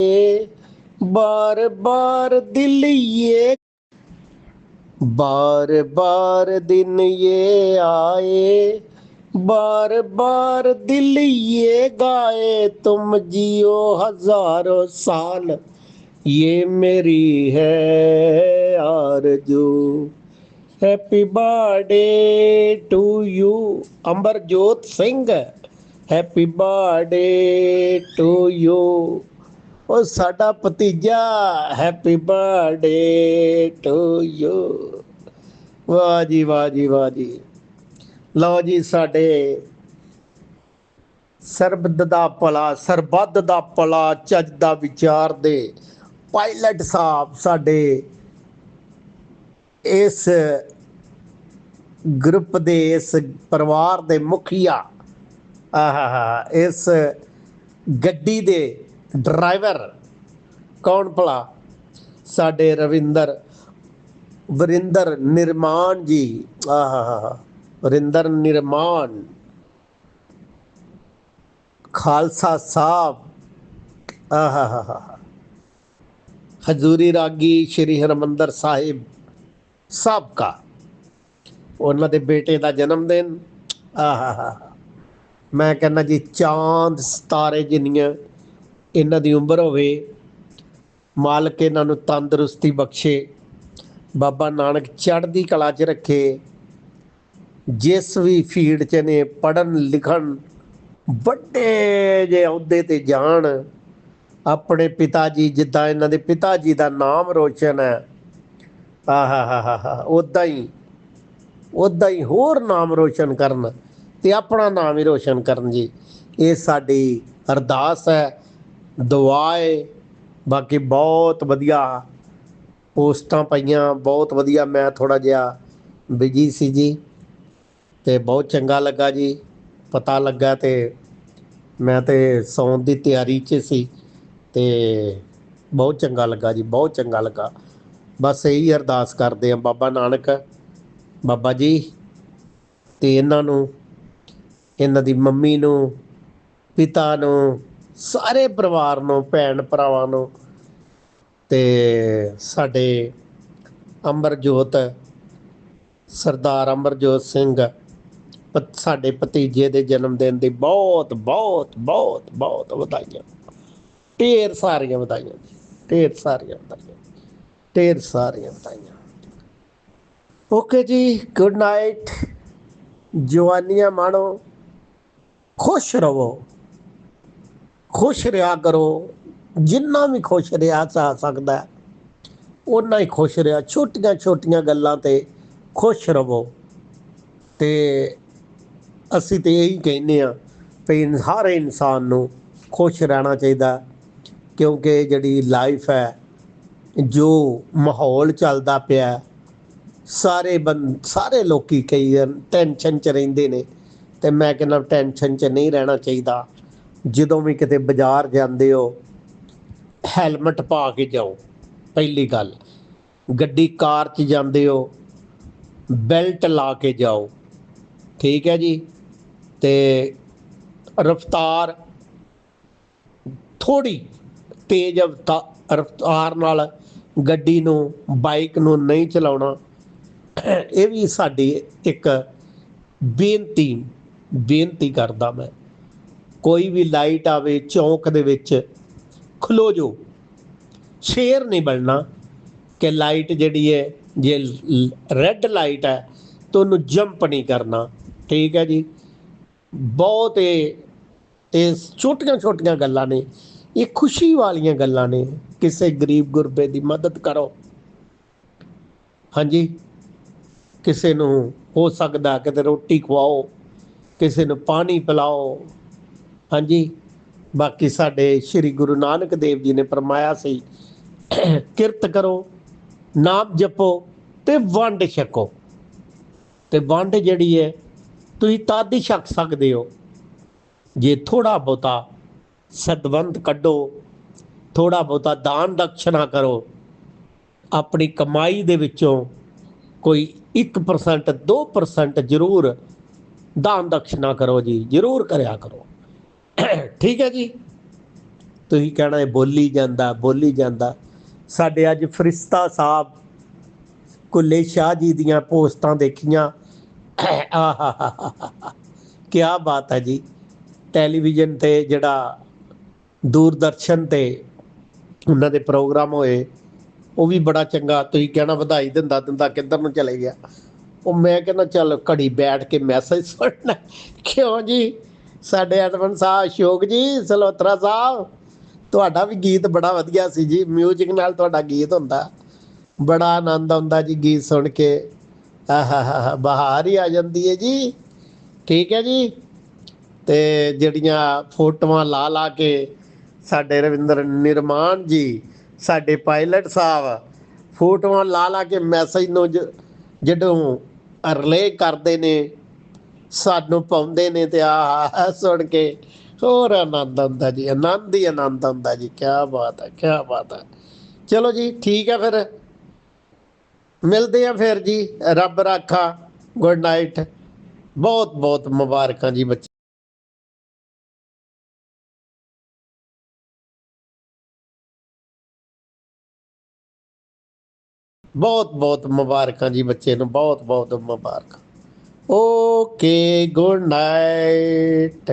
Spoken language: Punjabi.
बार बार दिल ये बार बार दिन ये आए बार बार दिल ये गाए, तुम जियो हज़ारों साल, ये मेरी है आरज़ू। Happy birthday to you. Amarjot Singh, happy birthday to you. ਉਹ ਸਾਡਾ ਭਤੀਜਾ ਹੈਪੀ ਬਰਥਡੇ ਟੂ ਯੂ ਵਾਹ ਜੀ ਵਾਹ ਜੀ ਵਾਹ ਜੀ। ਲਓ ਜੀ, ਸਾਡੇ ਸਰਬਦ ਦਾ ਭਲਾ, ਸਰਬੱਤ ਦਾ ਭਲਾ, ਚੱਜ ਦਾ ਵਿਚਾਰ ਦੇ ਪਾਇਲਟ ਸਾਹਿਬ ਸਾਡੇ ਇਸ ਗਰੁੱਪ ਦੇ, ਇਸ ਪਰਿਵਾਰ ਦੇ ਮੁਖੀਆ। ਆਹਾ ਇਸ ਗੱਡੀ ਦੇ ਡਰਾਈਵਰ ਕੌਣ ਭਲਾ? ਸਾਡੇ ਰਵਿੰਦਰ, ਵਰਿੰਦਰ ਨਿਰਮਾਨ ਜੀ। ਆਹਾ ਵਰਿੰਦਰ ਨਿਰਮਾਨ ਖਾਲਸਾ ਸਾਹਿਬ। ਆਹਾ ਹਜ਼ੂਰੀ ਰਾਗੀ ਸ਼੍ਰੀ ਹਰਮੰਦਰ ਸਾਹਿਬ। ਸਾਹਿਬ ਕਾ। ਉਹਨਾਂ ਦੇ ਬੇਟੇ ਦਾ ਜਨਮ ਦਿਨ। ਆਹਾ। ਮੈਂ ਕਹਿੰਦਾ ਜੀ, ਚਾਂਦ, ਸਤਾਰੇ ਜਿੰਨੀਆਂ ਇਹਨਾਂ ਦੀ ਉਮਰ ਹੋਵੇ, ਮਾਲਕ ਇਹਨਾਂ ਨੂੰ ਤੰਦਰੁਸਤੀ ਬਖਸ਼ੇ, ਬਾਬਾ ਨਾਨਕ ਚੜ੍ਹਦੀ ਕਲਾ 'ਚ ਰੱਖੇ, ਜਿਸ ਵੀ ਫੀਲਡ 'ਚ ਨੇ ਪੜਨ ਲਿਖਣ, ਵੱਡੇ ਜੇ ਅਹੁਦੇ ਤੇ ਜਾਣ, ਆਪਣੇ ਪਿਤਾ ਜੀ ਜਿੱਦਾਂ ਇਹਨਾਂ ਦੇ ਪਿਤਾ ਜੀ ਦਾ ਨਾਮ ਰੋਸ਼ਨ ਹੈ। ਆਹਾ ਹਾ ਹਾ ਉਦਾਂ ਹੀ ਉਦਾਂ ਹੀ ਹੋਰ ਨਾਮ ਰੋਸ਼ਨ ਕਰਨ ਤੇ ਆਪਣਾ ਨਾਮ ਹੀ ਰੋਸ਼ਨ ਕਰਨ ਜੀ। ਇਹ ਸਾਡੀ ਅਰਦਾਸ ਹੈ। ਦਵਾਏ ਬਾਕੀ ਬਹੁਤ ਵਧੀਆ ਪੋਸਟਾਂ ਪਈਆਂ, ਬਹੁਤ ਵਧੀਆ ਮੈਂ ਥੋੜਾ ਜਿਹਾ ਬਿਜ਼ੀ ਸੀ ਜੀ ਤੇ ਬਹੁਤ ਚੰਗਾ ਲੱਗਾ ਜੀ, ਪਤਾ ਲੱਗਾ ਤੇ ਮੈਂ ਤੇ ਸੌਣ ਦੀ ਤਿਆਰੀ 'ਚ ਸੀ ਤੇ ਬਹੁਤ ਚੰਗਾ ਲੱਗਾ ਜੀ, ਬਹੁਤ ਚੰਗਾ ਲੱਗਾ। ਬਸ ਇਹੀ ਅਰਦਾਸ ਕਰਦੇ ਆ ਬਾਬਾ ਨਾਨਕ, ਬਾਬਾ ਜੀ ਤੇ ਇਹਨਾਂ ਨੂੰ, ਇਹਨਾਂ ਦੀ ਮੰਮੀ ਨੂੰ, ਪਿਤਾ ਨੂੰ ਸਾਰੇ ਪਰਿਵਾਰ ਨੂੰ, ਭੈਣ ਭਰਾਵਾਂ ਨੂੰ ਤੇ ਸਾਡੇ ਅਮਰਜੋਤ ਸਰਦਾਰ ਅਮਰਜੋਤ ਸਿੰਘ, ਪ- ਸਾਡੇ ਭਤੀਜੇ ਦੇ ਜਨਮ ਦਿਨ ਦੀ ਬਹੁਤ ਬਹੁਤ ਬਹੁਤ ਬਹੁਤ ਵਧਾਈਆਂ। ਢੇਰ ਸਾਰੀਆਂ ਵਧਾਈਆਂ ਜੀ, ਢੇਰ ਸਾਰੀਆਂ ਵਧਾਈਆਂ, ਢੇਰ ਸਾਰੀਆਂ ਵਧਾਈਆਂ। ਓਕੇ ਜੀ, ਗੁੱਡ ਨਾਈਟ। ਜਵਾਨੀਆਂ ਮਾਣੋ, ਖੁਸ਼ ਰਹੋ। ਖੁਸ਼ ਰਿਹਾ ਕਰੋ। ਜਿੰਨਾ ਵੀ ਖੁਸ਼ ਰਿਹਾ ਜਾ ਸਕਦਾ ਹੈ, ਹੀ ਖੁਸ਼ ਰਿਹਾ। ਛੋਟੀਆਂ ਛੋਟੀਆਂ ਗੱਲਾਂ ਤੇ ਖੁਸ਼ ਰਹੋ ਤੇ ਅਸੀਂ ਤੇ ਇਹੀ ਕਹਿੰਦੇ ਆ ਵੀ ਹਰ ਇਨਸਾਨ ਨੂੰ ਖੁਸ਼ ਰਹਿਣਾ ਚਾਹੀਦਾ ਕਿਉਂਕਿ ਜਿਹੜੀ ਲਾਈਫ ਹੈ ਜੋ ਮਾਹੌਲ ਚੱਲਦਾ ਪਿਆ ਸਾਰੇ ਬੰ ਸਾਰੇ ਲੋਕੀ ਕਈ ਟੈਨਸ਼ਨ ਚ ਰਹਿੰਦੇ ਨੇ। ਤੇ ਮੈਂ ਕਹਿੰਦਾ ਟੈਨਸ਼ਨ ਚ ਨਹੀਂ ਰਹਿਣਾ ਚਾਹੀਦਾ। ਜਦੋਂ ਵੀ ਕਿਤੇ ਬਾਜ਼ਾਰ ਜਾਂਦੇ ਹੋ ਹੈਲਮਟ ਪਾ ਕੇ ਜਾਓ, ਪਹਿਲੀ ਗੱਲ। ਗੱਡੀ ਕਾਰ 'ਚ ਜਾਂਦੇ ਹੋ ਬੈਲਟ ਲਾ ਕੇ ਜਾਓ। ਠੀਕ ਹੈ ਜੀ? ਤੇ ਰਫਤਾਰ ਥੋੜੀ ਤੇਜ਼ ਰਫਤਾ- ਰਫਤਾਰ ਨਾਲ ਗੱਡੀ ਨੂੰ ਬਾਈਕ ਨੂੰ ਨਹੀਂ ਚਲਾਉਣਾ। ਇਹ ਵੀ ਸਾਡੀ ਇੱਕ ਬੇਨਤੀ ਬੇਨਤੀ ਕਰਦਾ ਮੈਂ। ਕੋਈ ਵੀ ਲਾਈਟ ਆਵੇ, ਚੌਂਕ ਦੇ ਵਿੱਚ, ਖਲੋ ਜੋ ਸ਼ੇਰ ਨਹੀਂ ਬਣਨਾ ਕਿ ਲਾਈਟ ਜਿਹੜੀ ਹੈ, ਜੇ ਰੈੱਡ ਲਾਈਟ ਹੈ, ਤਾਂ ਉਹਨੂੰ ਜੰਪ ਨਹੀਂ ਕਰਨਾ। ਠੀਕ ਹੈ ਜੀ? ਬਹੁਤ ਇਹ ਛੋਟੀਆਂ ਛੋਟੀਆਂ ਗੱਲਾਂ ਨੇ। ਇਹ ਖੁਸ਼ੀ ਵਾਲੀਆਂ ਗੱਲਾਂ ਨੇ। ਕਿਸੇ ਗਰੀਬ ਗੁਰਬੇ ਦੀ ਮਦਦ ਕਰੋ। ਹਾਂਜੀ? ਕਿਸੇ ਨੂੰ ਹੋ ਸਕਦਾ ਕਿਤੇ ਰੋਟੀ ਖਵਾਓ, ਕਿਸੇ ਨੂੰ ਪਾਣੀ ਪਿਲਾਓ। ਹਾਂਜੀ। ਬਾਕੀ ਸਾਡੇ ਸ੍ਰੀ ਗੁਰੂ ਨਾਨਕ ਦੇਵ ਜੀ ਨੇ ਫਰਮਾਇਆ ਸੀ, ਕਿਰਤ ਕਰੋ ਨਾਮ ਜਪੋ ਤੇ ਵੰਡ ਛਕੋ। ਤੇ ਵੰਡ ਜਿਹੜੀ ਹੈ, ਤੁਸੀਂ ਤਦ ਹੀ ਛਕ ਸਕਦੇ ਹੋ। ਜੇ ਥੋੜਾ ਬਹੁਤਾ ਸਦਵੰਤ ਕੱਢੋ ਥੋੜਾ ਬਹੁਤਾ ਦਾਨ ਦਕਸ਼ਨਾ ਕਰੋ, ਆਪਣੀ ਕਮਾਈ ਦੇ ਵਿੱਚੋਂ ਕੋਈ 1% 2% ਜ਼ਰੂਰ ਦਾਨ ਦਕਸ਼ਨਾ ਕਰੋ ਜੀ, ਜ਼ਰੂਰ ਕਰਿਆ ਕਰੋ। ਠੀਕ ਹੈ ਜੀ। ਤੁਸੀਂ ਕਹਿਣਾ ਇਹ ਬੋਲੀ ਜਾਂਦਾ ਬੋਲੀ ਜਾਂਦਾ। ਸਾਡੇ ਅੱਜ ਫਰਿਸ਼ਤਾ ਸਾਹਿਬ ਕੁੱਲੇ ਸ਼ਾਹ ਜੀ ਦੀਆਂ ਪੋਸਟਾਂ ਦੇਖੀਆਂ। ਆਹਾ ਕੀ ਬਾਤ ਹੈ ਜੀ। ਟੈਲੀਵਿਜ਼ਨ ਤੇ ਜਿਹੜਾ ਦੂਰਦਰਸ਼ਨ ਤੇ ਉਹਨਾਂ ਦੇ ਪ੍ਰੋਗਰਾਮ ਹੋਏ, ਉਹ ਵੀ ਬੜਾ ਚੰਗਾ, ਤੁਸੀਂ ਕਹਿਣਾ ਵਧਾਈ ਦਿੰਦਾ ਦਿੰਦਾ ਕਿੱਧਰ ਨੂੰ ਚਲੇ ਗਿਆ। ਉਹ ਮੈਂ ਕਹਿੰਦਾ, ਚੱਲ ਘੜੀ ਬੈਠ ਕੇ ਮੈਸੇਜ ਸੁਣਨਾ। ਕਿਉਂ ਜੀ? ਸਾਡੇ ਐਡਮਨ ਸਾਹਿਬ ਅਸ਼ੋਕ ਜੀ, ਸਲੋਤਰਾ ਸਾਹਿਬ, ਤੁਹਾਡਾ ਵੀ ਗੀਤ ਬੜਾ ਵਧੀਆ ਸੀ ਜੀ 뮤직 ਨਾਲ ਤੁਹਾਡਾ ਗੀਤ ਹੁੰਦਾ। ਬੜਾ ਆਨੰਦ ਆਉਂਦਾ ਜੀ ਗੀਤ ਸੁਣ ਕੇ। ਆਹਾਹਾ ਬਹਾਰ ਹੀ ਆ ਜਾਂਦੀ ਹੈ ਜੀ। ਠੀਕ ਹੈ ਜੀ। ਤੇ ਜਿਹੜੀਆਂ ਫੋਟੋਆਂ ਲਾ ਲਾ ਕੇ ਸਾਡੇ ਰਵਿੰਦਰ ਨਿਰਮਾਨ ਜੀ, ਸਾਡੇ ਪਾਇਲਟ ਸਾਹਿਬ, ਫੋਟੋਆਂ ਲਾ ਲਾ ਕੇ ਮੈਸੇਜ ਨੂੰ ਜਦੋਂ ਰਿਲੇ ਕਰਦੇ ਨੇ ਸਾਨੂੰ ਪਾਉਂਦੇ ਨੇ ਤੇ ਆਹ ਸੁਣ ਕੇ ਹੋਰ ਆਨੰਦ ਆਉਂਦਾ ਜੀ, ਆਨੰਦ ਹੀ ਆਨੰਦ ਆਉਂਦਾ ਜੀ ਕੀ ਬਾਤ ਹੈ ਕੀ ਬਾਤ ਹੈ। ਚਲੋ ਜੀ, ਠੀਕ ਹੈ ਫਿਰ। ਮਿਲਦੇ ਆ ਫਿਰ ਜੀ, ਰੱਬ ਰਾਖਾ, ਗੁੱਡ ਨਾਈਟ। ਬਹੁਤ ਬਹੁਤ ਮੁਬਾਰਕਾਂ ਜੀ ਬੱਚੇ। ਬਹੁਤ ਬਹੁਤ ਮੁਬਾਰਕਾਂ ਜੀ ਬੱਚੇ ਨੂੰ, ਬਹੁਤ ਬਹੁਤ ਮੁਬਾਰਕਾਂ। Okay good night